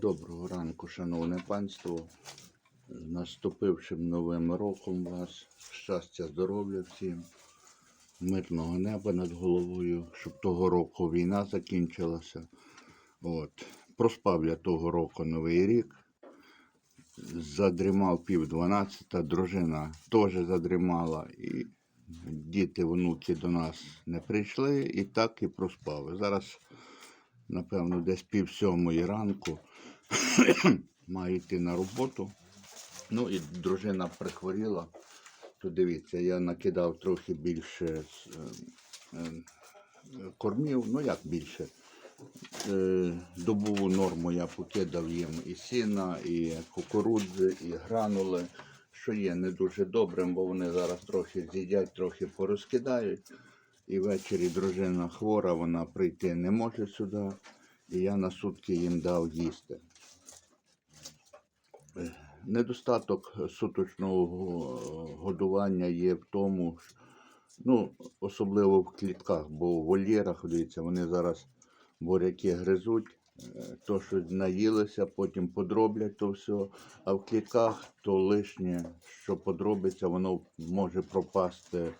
Доброго ранку, шановне панство. Наступившим новим роком вас. Щастя, здоров'я всім, мирного неба над головою, щоб того року війна закінчилася. От. Проспав я того року новий рік. Задрімав пів дванадцята, дружина теж задрімала. І діти, внуки до нас не прийшли і так і проспав. Зараз, напевно, десь пів сьомої ранку маю йти на роботу. Ну і дружина прихворіла. То дивіться, я накидав трохи більше е, е, кормів, ну як більше. Е, Добову норму я покидав їм і сіна, і кукурудзи, і гранули, що є не дуже добрим, бо вони зараз трохи з'їдять, трохи порозкидають. І ввечері дружина хвора, вона прийти не може сюди. І я на сутки їм дав їсти. Недостаток суточного е, годування є в тому, ну, особливо в клітках, бо в вольєрах, дивіться, вони зараз буряки гризуть, е, то, що наїлися, потім подроблять то все, а в клітках то лишнє, що подробиться, воно може пропасти,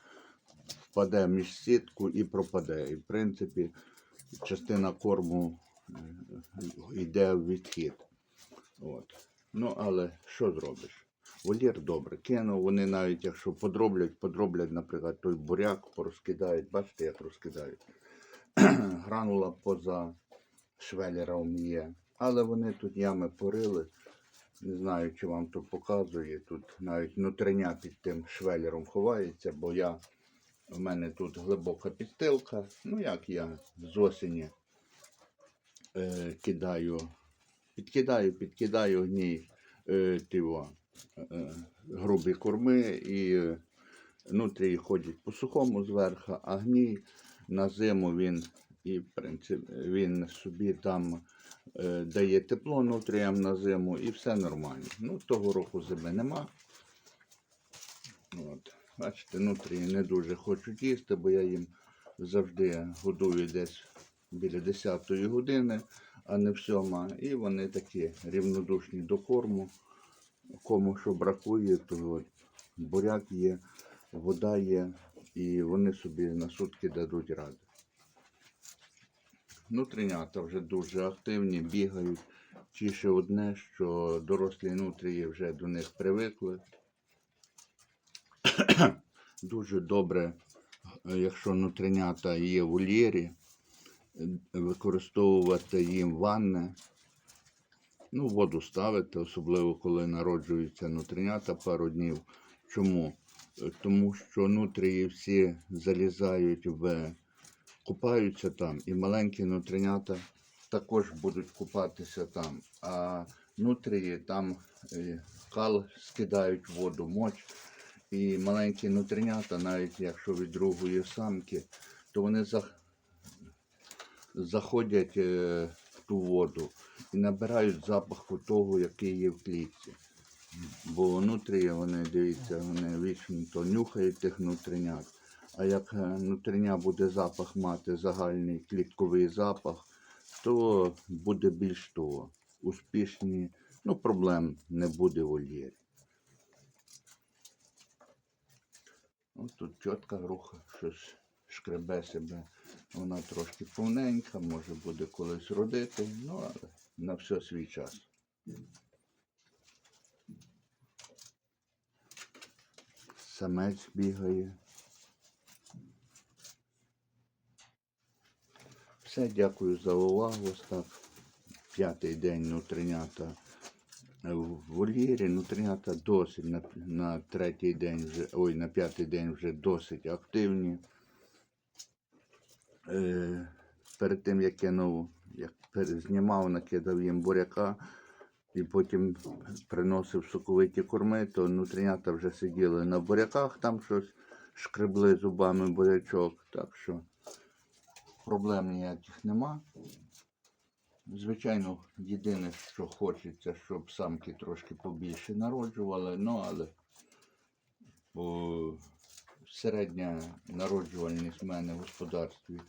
впаде між сітку і пропаде. І в принципі, частина корму е, йде в відхід. От. Ну, але що зробиш? Вольєр добре кинув. Вони навіть якщо подроблять, подроблять, наприклад, той буряк, порозкидають. Бачите, як розкидають. Гранула поза швелером є. Але вони тут ями порили. Не знаю, чи вам то показує. Тут навіть внутрішня під тим швелером ховається, бо я, в мене тут глибока підстилка. Ну як я з осені е, кидаю Підкидаю, підкидаю гній е, е, грубі корми і е, внутрі ходять по сухому зверху, а гній на зиму він і в принципі він собі там е, дає тепло нутріям на зиму і все нормально. Ну, того року зими нема. От. Бачите, нутрії не дуже хочуть їсти, бо я їм завжди годую десь біля 10 години а не в сьома. І вони такі рівнодушні до корму. Кому що бракує, то буряк є, вода є, і вони собі на сутки дадуть раду. Нутринята вже дуже активні, бігають. Тіше одне, що дорослі нутрії вже до них привикли. Дуже добре, якщо нутринята є в вольєрі, використовувати їм ванни. Ну, воду ставити, особливо коли народжуються нутринята пару днів. Чому? Тому що нутрії всі залізають в купаються там, і маленькі нутринята також будуть купатися там. А нутрії там е, кал скидають воду, моч. І маленькі нутринята, навіть якщо від другої самки, то вони заходять е, в ту воду і набирають запаху того, який є в клітці. Бо внутрі вони, дивіться, вони вічно то нюхають тих внутрінят. А як е, внутрішня буде запах мати загальний клітковий запах, то буде більш того успішні, ну проблем не буде в вольєрі. Ось тут чітка руха, щось шкребе себе. Вона трошки повненька, може буде колись родити, ну але на все свій час. Самець бігає. Все, дякую за увагу. Став п'ятий день нутринята в вольєрі. Нутринята досить на, на третій день вже, ой, на п'ятий день вже досить активні. Е, перед тим як кинув, як знімав, накидав їм буряка і потім приносив соковиті корми, то нутринята вже сиділи на буряках, там щось шкребли зубами бурячок. Так що проблем ніяких нема. Звичайно, єдине, що хочеться, щоб самки трошки побільше народжували, ну але середня народжувальність в мене в господарстві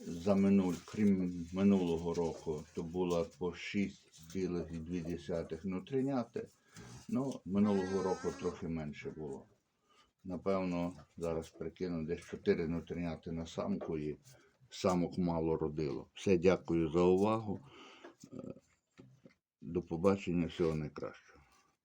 за минуль, крім минулого року, то була по 6 7,2 нутріняти. Ну, минулого року трохи менше було. Напевно, зараз прикину десь 4 нутріняти на самку і самок мало родило. Все, дякую за увагу. Е, До побачення, всього найкращого.